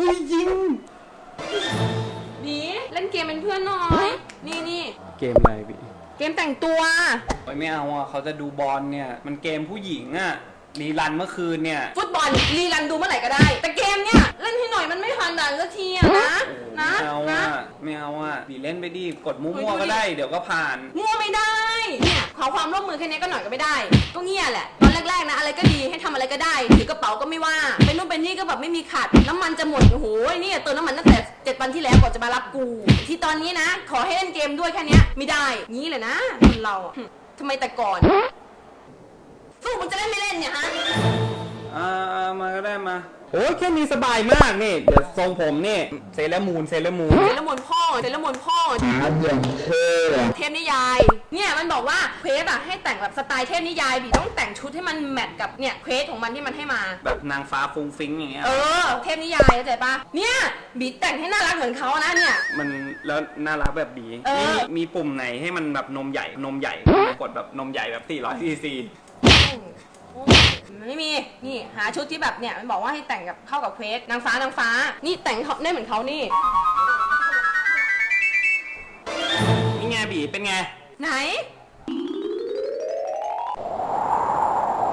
อุ้ยยิงบีเล่นเกมเป็นเพื่อนหน่อย นี่นี่เกมอะไรพี่เกมแต่งตัว โอ้ยไม่เอาอะเขาจะดูบอลเนี่ย มันเกมผู้หญิงอะรีรันเมื่อคืนเนี่ย ฟุตบอลรีรันดูเมื่อไหร่ก็ได้ แต่เกมเนี่ย เล่นให้หน่อยมันไม่ผ่านด่านสักทีอะนะนะไม่เอานะ อะไม่เอาอะบีเล่นไปดิกดมั่เฮ้วยๆดูดิก็ได้ เดี๋ยวก็ผ่าน มั่วไม่ได้ เนี่ยขอความร่วมมือแค่นี้ก็หน่อยก็ไม่ได้ ก็เงียแหละ ตอนแร กๆนะ อะไรก็ดีให้ทำอะไรก็ได้ถือกระเป๋าก็ไม่ว่าเป็นนู่นเป็นนี่ก็แบบไม่มีขัดน้ำมันจะหมดโอ้โหนี่เติมน้ำมันตั้งแต่เจ็ดวันที่แล้วก่อนจะมารับกู ที่ตอนนี้นะ ขอให้เล่นเกมด้วยแค่เนี้ยไม่ได้งี้เลยนะคนเราอะหึทำไมแต่ก่อนสู้มันจะเล่นไม่เล่นเนี่ยฮะอ่ามาก็ได้มา โอ้ยแค่นี้สบายมากนี่ เดี๋ยวทรงผมนี่เซเลอร์มูนเซเลอร์มูนเซเลอร์มนพ่อเซเลอร์มนพ่อ เทพนิยายเนี่ย มันบอกว่าเควสอะให้แต่งแบบสไตล์เทพนิยายบีต้องแต่งชุดให้มันแมทกับเนี่ยเควสของมันที่มันให้มา แบบนางฟ้าฟุ้งฟิ้งอย่างเงี้ย เออ เทพนิยายเข้าใจปะเนี่ยบีแต่งให้น่ารักเหมือนเขานะเนี่ย มันแล้วน่ารักแบบดีเออนี่มีปุ่มไหนให้มันแบบนมใหญ่นมใหญ่กดแบบนมใหญ่แบบ400ซีซีไม่มี นี่หาชุดที่แบบเนี่ยมันบอกว่าให้แต่งกับเข้ากับเควสนางฟ้านางฟ้า นี่แต่งเขาได้เหมือนเขานี่ นี่ไงบีเป็นไง ไหน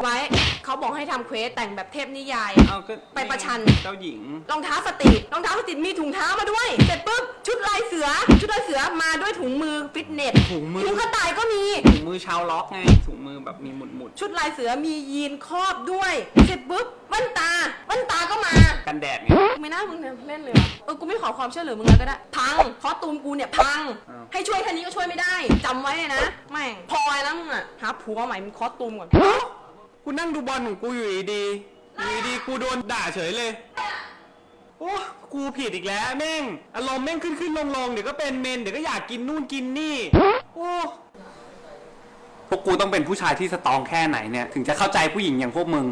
ไว้เขาบอกให้ทำเควสแต่งแบบเทพนิยาย เอาก็ไปประชัน เจ้าหญิง รองเท้าสตรีทรองเท้าสตรีทมีถุงเท้ามาด้วย เสร็จปุ๊บชุดลายเสือ ชุดลายเสือมาด้วยถุงมือฟิตเนสถุงมือ ถุงกระต่ายก็มี ถุงมือชาวล็อกไงถุงมือแบบมีหมุดหมุดชุดลายเสือมียีนครอบด้วย เสร็จปุ๊บแว่นตาแว่นตาก็มา ๆกันแดดไงไม่น่ามึงเล่นเลยวะเออ กูไม่ขอความช่วยเหลือมึงแล้วก็ได้ พังคอสตูมกูเนี่ยพัง อ้าว ให้ช่วยแค่นี้ก็ช่วยไม่ได้ จำไว้เลยนะแม่งพอแล้วมึงอะหาผัวใหม่มึงคอสตูมก่อนกูนั่งดูบอลของกูอยู่ดีๆอยู่ดีๆกูโดนด่าเฉยเลย โอ้กูผิดอีกแล้วแม่ง อารมณ์แม่งขึ้นขึ้นลงลงๆเดี๋ยวก็เป็นเมนเดี๋ยวก็อยากกินนู่นกินนี่ โอ้พวกกูต้องเป็นผู้ชายที่สตรองแค่ไหนเนี่ย ถึงจะเข้าใจผู้หญิงอย่างพวกมึง